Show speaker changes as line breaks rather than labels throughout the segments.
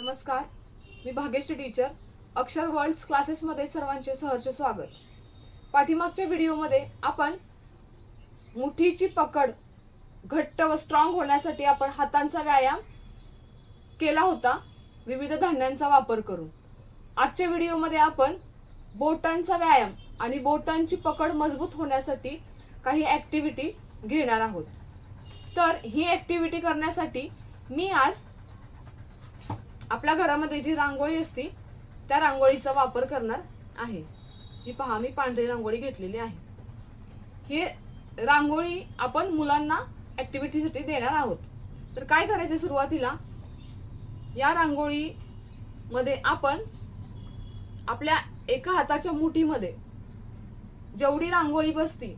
नमस्कार. मी Bhagyashree teacher Akshar world क्लासेसमध्ये सर्वांचे सहर्ष स्वागत. पाठीमागच्या व्हिडिओमध्ये आपण मुठीची पकड घट्ट व स्ट्रॉंग होण्यासाठी आपण हातांचा व्यायाम केला होता. विविध धान्यांचा वापर करून. आजच्या व्हिडिओमध्ये आपण बोटांचा व्यायाम आणि बोटांची पकड मजबूत होण्यासाठी काही ऍक्टिव्हिटी घेणार आहोत. तर ही ऍक्टिव्हिटी करण्यासाठी मी आज आपल्या घरामध्ये जी रांगोळी असते त्या रांगोळीचा वापर करणार आहे. ही पहा मी पांढरी रांगोळी घेतलेली आहे. ही रांगोळी आपण मुलांना ॲक्टिव्हिटीसाठी देणार आहोत. तर काय करायचं सुरुवातीला? या रांगोळीमध्ये आपण आपल्या एका हाताच्या मुठीमध्ये जेवढी रांगोळी बसती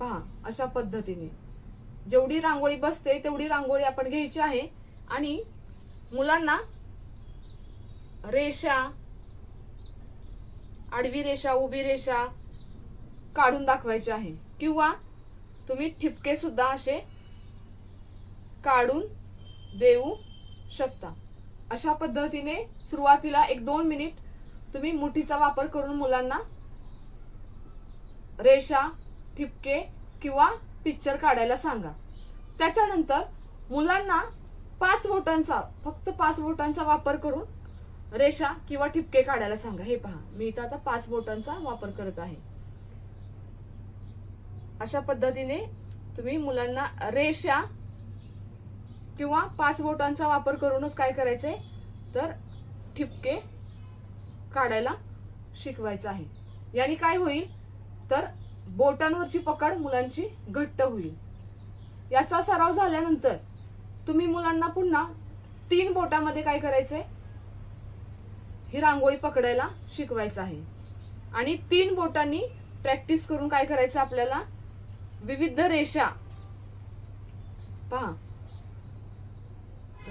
पहा अशा पद्धतीने. जेवढी रांगोळी बसते तेवढी रांगोळी आपण घ्यायची आहे आणि मुलांना रेषा आडवी रेषा उभी रेषा काढून दाखवायची आहे. किंवा तुम्ही ठिपके सुद्धा असे काढून देऊ शकता. अशा पद्धतीने सुरुवातीला एक दोन मिनिट तुम्ही मुठीचा वापर करून मुलांना रेषा ठिपके किंवा पिक्चर काढायला सांगा. त्याच्यानंतर मुलांना पाच बोटांचा फक्त पाच बोटांचा वापर करून रेषा किंवा ठिपके काढायला सांगा. हे पहा मी इथं आता पाच बोटांचा वापर करत आहे. अशा पद्धतीने तुम्ही मुलांना रेषा किंवा पाच बोटांचा वापर करूनच काय करायचंय? तर ठिपके काढायला शिकवायचं आहे. याने काय होईल? तर बोटांवरची पकड मुलांची घट्ट होईल. याचा सराव झाल्यानंतर तुम्ही मुलांना पुन्हा तीन बोटामध्ये काय करायचंय? ही रांगोळी पकडायला शिकवायचं आहे. आणि तीन बोटांनी प्रॅक्टिस करून काय करायचं आपल्याला? विविध रेषा. पहा.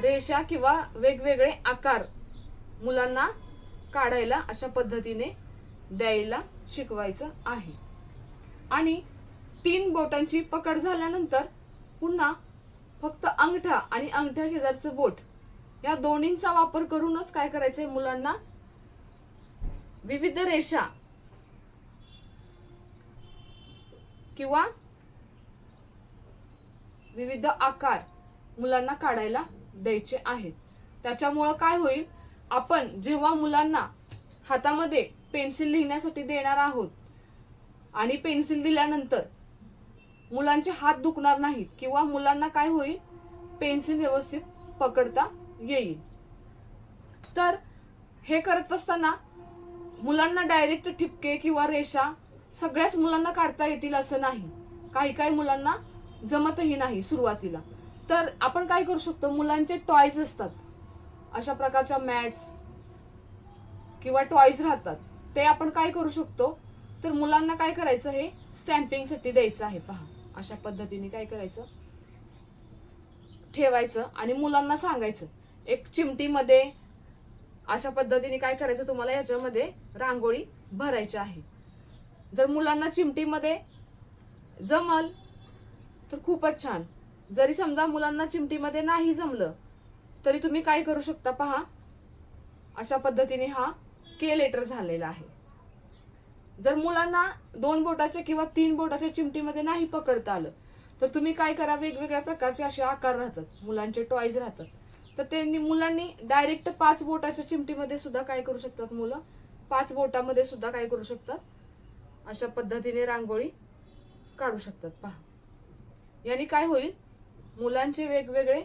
रेषा किंवा वेगवेगळे आकार मुलांना काढायला अशा पद्धतीने द्यायला शिकवायचं आहे. आणि तीन बोटांची पकड झाल्यानंतर पुन्हा फक्त अंगठा आणि अंगठ्या शेजारचं बोट. या दोन्हींचा वापर करूनच काय करायचंय मुलांना? विविध रेषा किंवा विविध आकार मुलांना काढायला द्यायचे आहेत. त्याच्यामुळं काय होईल? आपण जेव्हा मुलांना हातामध्ये पेन्सिल लिहिण्यासाठी देणार आहोत आणि पेन्सिल दिल्यानंतर मुलांचे हात दुखणार नाहीत किंवा मुलांना काय होईल? पेन्सिल व्यवस्थित पकडता येईल. तर हे करत असताना मुलांना डायरेक्ट ठिपके किंवा रेषा सगळ्याच मुलांना काढता येतील असं नाही. काही काही मुलांना जमतही नाही सुरुवातीला. तर आपण काय करू शकतो? मुलांचे टॉयज असतात. अशा प्रकारच्या मॅट्स किंवा टॉयज राहतात. ते आपण काय करू शकतो? तर मुलांना काय करायचं हे स्टॅम्पिंगसाठी द्यायचं आहे. पहा. अशा पद्धतीने काय करायचं? ठेवायचं आणि मुलांना सांगायचं. एक चिमटीमध्ये अशा पद्धतीने काय करायचं? तुम्हाला याच्यामध्ये रांगोळी भरायची आहे. जर मुलांना चिमटीमध्ये जमल तर खूपच छान. जरी समजा मुलांना चिमटीमध्ये नाही जमलं तरी तुम्ही काय करू शकता पहा? अशा पद्धतीने हा के लेटर झालेला आहे. जर मुलांना दोन बोटाच्या किंवा तीन बोटाच्या चिमटीमध्ये नाही पकडता आलं तर तुम्ही काय करा वेगवेगळ्या प्रकारचे असे आकार राहतात. मुलांचे टॉयज राहतात. तर त्यांनी मुलांनी डायरेक्ट पाच बोटाच्या चिमटीमध्ये सुद्धा काय करू शकतात मुलं? पाच बोटामध्ये सुद्धा काय करू शकतात? अशा पद्धतीने रांगोळी काढू शकतात. पहा. याने काय होईल? मुलांचे वेगवेगळे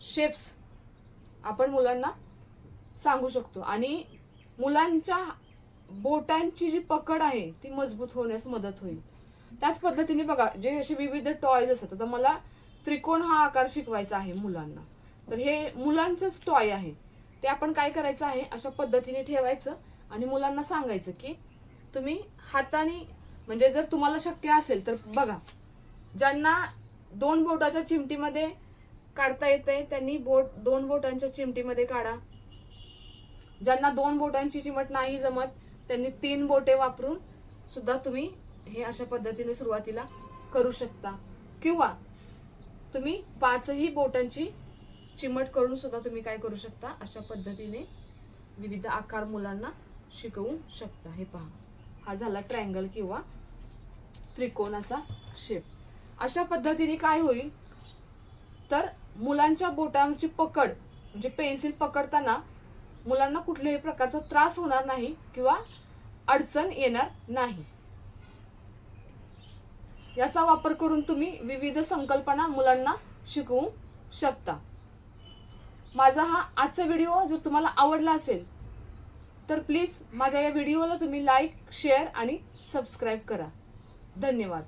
शेप्स आपण मुलांना सांगू शकतो. आणि मुलांच्या बोटांची जी पकड आहे ती मजबूत होण्यास मदत होईल. त्याच पद्धतीने बघा जे असे विविध टॉयज असतात तर मला त्रिकोण हा आकार शिकवायचा आहे मुलांना. तर हे मुलांचंच टॉय आहे. ते आपण काय करायचं आहे अशा पद्धतीने ठेवायचं आणि मुलांना सांगायचं की तुम्ही हाताने म्हणजे जर तुम्हाला शक्य असेल तर बघा ज्यांना दोन बोटाच्या चिमटीमध्ये काढता येते त्यांनी बोट दोन बोटांच्या चिमटीमध्ये काढा. ज्यांना दोन बोटांची चिमट नाही जमत त्यांनी तीन बोटे वापरून सुद्धा तुम्ही हे अशा पद्धतीने सुरुवातीला करू शकता. किंवा तुम्ही पाचही बोटांची चिमट करून सुद्धा तुम्ही काय करू शकता? अशा पद्धतीने विविध आकार मुलांना शिकवू शकता. हे पहा. हा झाला ट्रँगल किंवा त्रिकोण असा शेप अशा पद्धतीने काय होईल? तर मुलांच्या बोटांची पकड म्हणजे पेन्सिल पकडताना मुलांना कुठल्याही प्रकारचा त्रास होणार नाही किंवा अडचण येणार नाही. याचा वापर करून तुम्ही विविध संकल्पना मुलांना शिकवू शकता. माझा हा आजचा व्हिडिओ जर तुम्हाला आवडला असेल तर प्लीज माझ्या या व्हिडिओला तुम्ही लाईक शेअर आणि सबस्क्राईब करा. धन्यवाद.